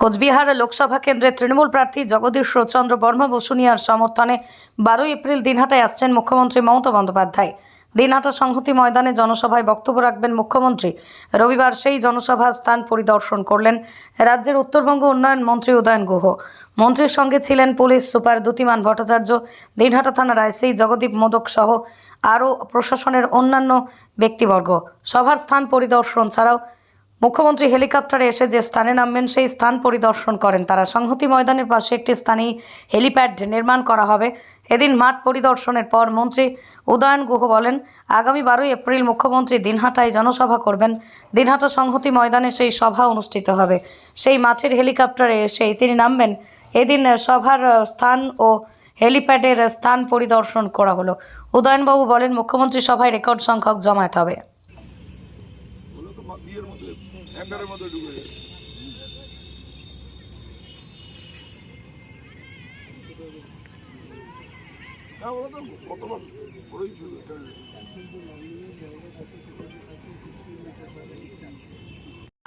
কোচবিহার লোকসভা কেন্দ্রের তৃণমূল প্রার্থী জগদীশ চন্দ্র বর্মা বসুনিয়ার সমর্থনে বারোই এপ্রিল দিনহাটায় আসছেন মুখ্যমন্ত্রী মমতা বন্দ্যোপাধ্যায়। দিনহাটা সংহতি ময়দানে জনসভায় বক্তব্য রাখবেন মুখ্যমন্ত্রী। রবিবার সেই জনসভার স্থান পরিদর্শন করলেন রাজ্যের উত্তরবঙ্গ উন্নয়ন মন্ত্রী উদয়ন গুহ। মন্ত্রীর সঙ্গে ছিলেন পুলিশ সুপার দ্যুতিমান ভট্টাচার্য, দিনহাটা থানার আইসি জগদীপ মোদক সহ আরও প্রশাসনের অন্যান্য ব্যক্তিবর্গ। সভার স্থান পরিদর্শন ছাড়াও মুখ্যমন্ত্রী হেলিকপ্টারে এসে যে স্থানে নামবেন, সেই স্থান পরিদর্শন করেন তারা। সংহতি ময়দানের পাশে একটি স্থানে হেলিপ্যাড নির্মাণ করা হবে। এদিন মাঠ পরিদর্শনের পর মন্ত্রী উদয়ন গুহ বলেন, আগামী বারোই এপ্রিল মুখ্যমন্ত্রী দিনহাটায় জনসভা করবেন। দিনহাটা সংহতি ময়দানে সেই সভা অনুষ্ঠিত হবে। সেই মাঠের হেলিকপ্টারে এসেই তিনি নামবেন। এদিন সভার স্থান ও হেলিপ্যাডের স্থান পরিদর্শন করা হলো। উদয়নবাবু বলেন, মুখ্যমন্ত্রী সভায় রেকর্ড সংখ্যক জমায়েত হবে। মতো মধ্যে ঢুকে যায় হ্যাঁ ওরা তো।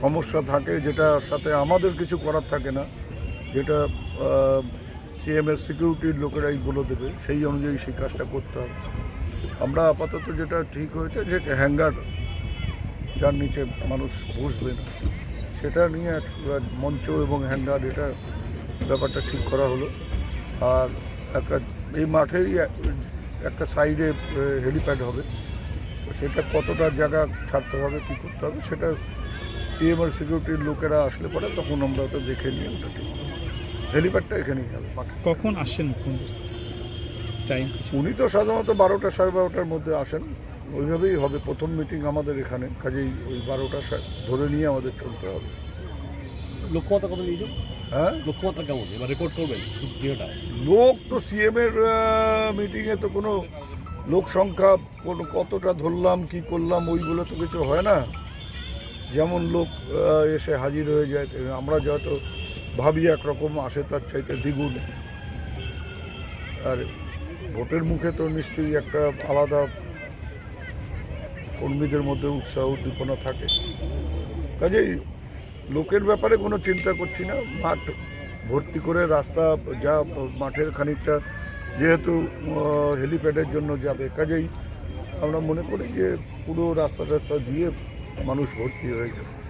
সমস্যা থাকে যেটার সাথে আমাদের কিছু করার থাকে না, যেটা সিএমএস সিকিউরিটির লোকেরাই বলে দেবে, সেই অনুযায়ী সেই কাজটা করতে হবে। আমরা আপাতত যেটা ঠিক হয়েছে যে হ্যাঙ্গার যার নিচে মানুষ বসবে না, সেটা নিয়ে মঞ্চ এবং হ্যাঙ্গার এটা ব্যাপারটা ঠিক করা হলো। আর একটা, এই মাঠেই একটা সাইডে হেলিপ্যাড হবে সেটা কতটা জায়গা ছাড়তে হবে, কী করতে হবে, সেটা সিএমআর সিকিউরিটির লোকেরা আসলে পরে তখন আমরা ওটা দেখে নিই ওটা ঠিক হেলিপ্যাডটা এখানেই কখন আসছেন টাইম উনি তো সাধারণত বারোটা সাড়ে বারোটার মধ্যে আসেন। ওইভাবেই হবে প্রথম মিটিং আমাদের এখানে কাজেই ওই বারোটা ধরে নিয়ে আমাদের চলতে হবে। লক্ষ্যমাত্রা কত নিয়েছো হ্যাঁ? লক্ষ্যমাত্রা কেমন? এবার রেকর্ড করবেন ভিডিওটা। লোক তো সিএম এর মিটিংয়ে তো কোনো লোক সংখ্যা কোনো কতটা ধরলাম কি করলাম ওইগুলো তো কিছু হয় না। যেমন লোক এসে হাজির হয়ে যায় আমরা যত ভাবি একরকম আসে তার চাইতে দ্বিগুণ। আর ভোটের মুখে তো নিশ্চয়ই একটা আলাদা কর্মীদের মধ্যে উৎসাহ, উদ্দীপনা থাকে। কাজেই লোকের ব্যাপারে কোনো চিন্তা করছি না। মাঠ ভর্তি করে রাস্তা যা মাঠের খানিকটা যেহেতু হেলিপ্যাডের জন্য যাবে। কাজেই আমরা মনে করি যে পুরো রাস্তা রাস্তা দিয়ে মানুষ ভর্তি হয়ে যাবে